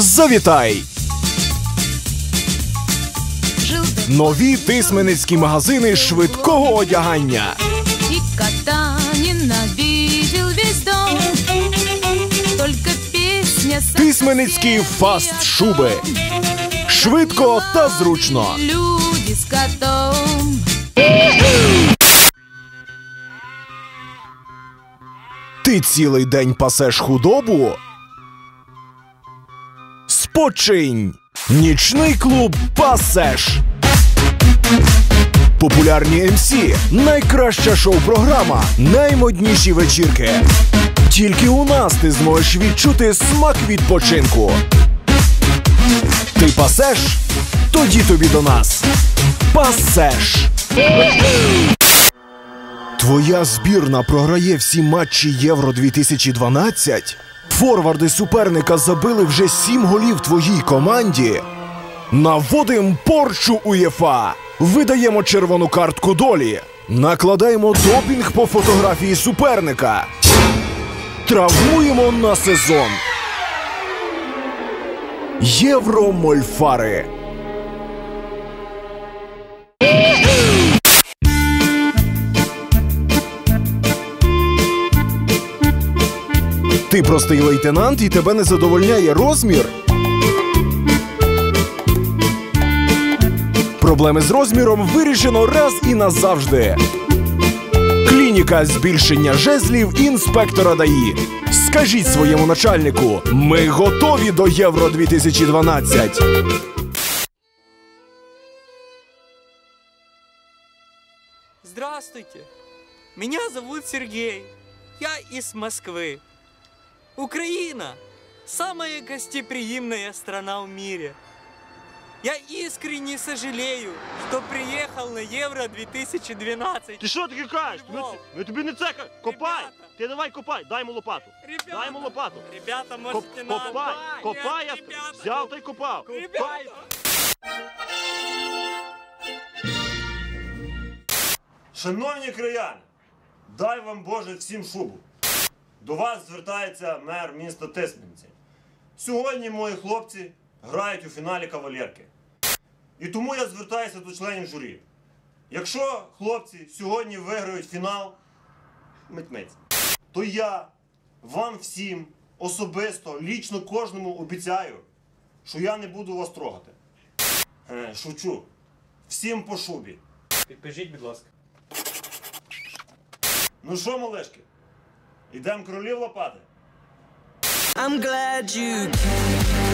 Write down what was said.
Завітай! Нові тисменницькі магазини швидкого одягання. Тисменницькі фаст-шуби. Швидко та зручно. Люди с котом. Ти цілий день пасеш худобу? Спочинь! Нічний клуб Пасеш. Популярні МС, найкраща шоу-програма, наймодніші вечірки. Тільки у нас ти зможеш відчути смак відпочинку. Ти пасеш? Тоді тобі до нас. Пасеш. Твоя збірна програє всі матчі Євро 2012? Форварди суперника забили вже сім голів твоїй команді. Наводим порчу УЄФА. Видаємо червону картку долі. Накладаємо допінг по фотографії суперника. Травмуємо на сезон. Євромольфари. Ти простий лейтенант і тебе не задовольняє розмір. Проблеми з розміром вирішено раз і назавжди. Клініка збільшення жезлів інспектора ДАІ. Скажіть своєму начальнику, ми готові до Євро 2012. Здравствуйте, меня зовут Сергей, я из Москвы. Украина – самая гостеприимная страна в мире. Я искренне сожалею, что приехал на Евро 2012. Ти що таке кажеш? Ми, Львов. ми тобі не це ка- Копай! Ребята. Ти давай копай, дай йому лопату. Ребята, Дай йому лопату. Ребята, Коп, можете на... копай, Нет, копай, я ребята. взяв та й копав. Ребята. Шановні краяни, дай вам Боже всім шубу. До вас звертається мер міста Тисменці. Сьогодні мої хлопці грають у фіналі кавалерки. І тому я звертаюся до членів журі. Якщо хлопці сьогодні виграють фінал, мить-мить, то я вам всім особисто, лічно кожному обіцяю, що я не буду вас трогати. Е, шучу. Всім по шубі. Підпишіть, будь ласка. Ну що, малешки, Ідем кролів лопати. I'm glad you came.